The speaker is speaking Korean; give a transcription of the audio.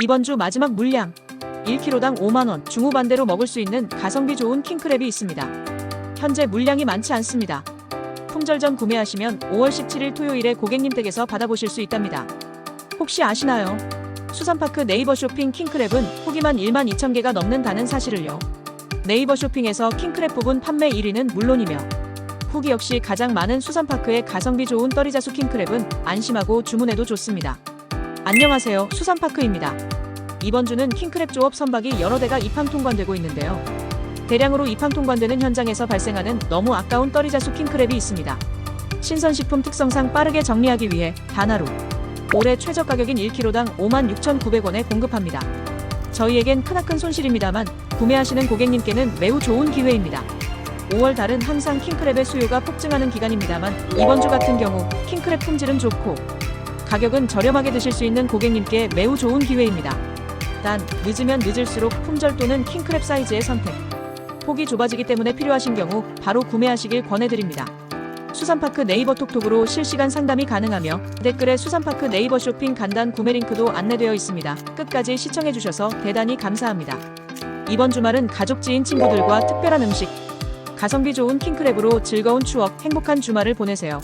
이번 주 마지막 물량 1kg당 5만원 중후반대로 먹을 수 있는 가성비 좋은 킹크랩이 있습니다. 현재 물량이 많지 않습니다. 품절 전 구매하시면 5월 17일 토요일에 고객님 댁에서 받아보실 수 있답니다. 혹시 아시나요? 수산파크 네이버 쇼핑 킹크랩은 후기만 1만 2천 개가 넘는다는 사실을요. 네이버 쇼핑에서 킹크랩 부분 판매 1위는 물론이며 후기 역시 가장 많은 수산파크의 가성비 좋은 떨이자수 킹크랩은 안심하고 주문해도 좋습니다. 안녕하세요. 수산파크입니다. 이번 주는 킹크랩 조업 선박이 여러 대가 입항 통관되고 있는데요. 대량으로 입항 통관되는 현장에서 발생하는 너무 아까운 떨이자수 킹크랩이 있습니다. 신선식품 특성상 빠르게 정리하기 위해 단 하루 올해 최저 가격인 1kg당 56,900원에 공급합니다. 저희에겐 크나큰 손실입니다만 구매하시는 고객님께는 매우 좋은 기회입니다. 5월 달은 항상 킹크랩의 수요가 폭증하는 기간입니다만 이번 주 같은 경우 킹크랩 품질은 좋고 가격은 저렴하게 드실 수 있는 고객님께 매우 좋은 기회입니다. 단 늦으면 늦을수록 품절 또는 킹크랩 사이즈의 선택. 폭이 좁아지기 때문에 필요하신 경우 바로 구매하시길 권해드립니다. 수산파크 네이버 톡톡으로 실시간 상담이 가능하며 댓글에 수산파크 네이버 쇼핑 간단 구매 링크도 안내되어 있습니다. 끝까지 시청해주셔서 대단히 감사합니다. 이번 주말은 가족 지인 친구들과 특별한 음식, 가성비 좋은 킹크랩으로 즐거운 추억, 행복한 주말을 보내세요.